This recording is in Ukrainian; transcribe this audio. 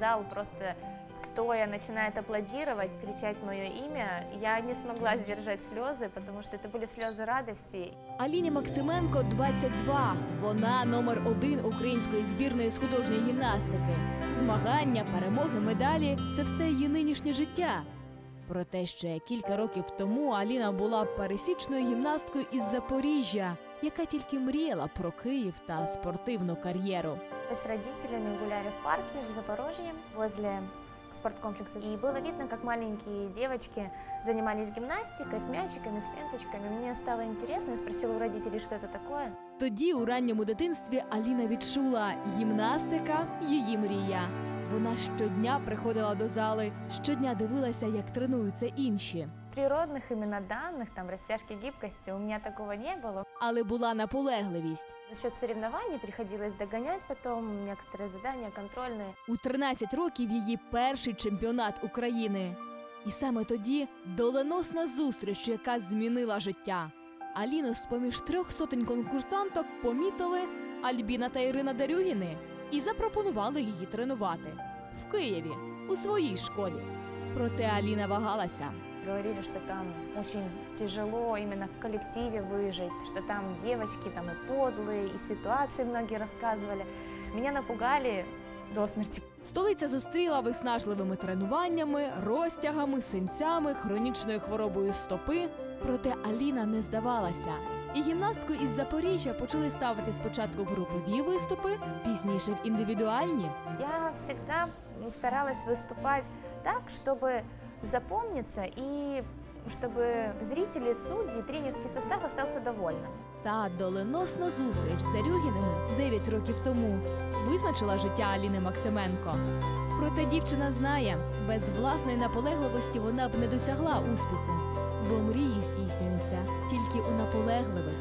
зал просто стоя начинает аплодировать, кричать мое имя. Я не смогла сдержать слезы, потому что это были слезы радости. Аліні Максименко 22. Вона номер один української збірної з художньої гімнастики. Змагання, перемоги, медалі це все її нинішнє життя. Проте ще кілька років тому Аліна була пересічною гімнасткою із Запоріжжя, яка тільки мріяла про Київ та спортивну кар'єру. Мы с родителями гуляли в парке в Запорожье возле спорткомплекса. И было видно, как маленькие девочки занимались гимнастикой с мячиками, с ленточками. Мне стало интересно, я спросила у родителей, что это такое. Тоді у ранньому дитинстві Аліна відчула гімнастика її мрія. Вона щодня приходила до зали, щодня дивилася, як тренуються інші. Природных именно данных, там растяжки гибкости, у меня такого не было. Але була наполегливість. За счет соревнований приходилось догонять потом некоторые задания контрольные. У 13 років її перший чемпіонат України. І саме тоді доленосна зустріч, яка змінила життя. Аліну з-поміж трьох сотень конкурсанток помітили Альбіна та Ірина Дарюгіни і запропонували її тренувати в Києві у своїй школі. Проте Аліна вагалася. Говорили, что там очень тяжело именно в коллективе выжить, что там девочки там и подлые, и ситуации многие рассказывали. Меня напугали до смерти. Столиця зустріла виснажливими тренуваннями, розтягами, синцями, хронічною хворобою стопи. Проте Аліна не здавалася. І гімнастку із Запоріжжя почали ставити спочатку в групові виступи, пізніше в індивідуальні. Я всегда старалась выступать так, чтобы запомниться и чтобы зрители, судьи, тренерский состав остался довольным. Та доленосна зустріч з Дарюгіними 9 років тому визначила життя Аліни Максименко. Проте дівчина знає, без власної наполегливості вона б не досягла успіху, бо мрії здійснюються тільки у наполегливих.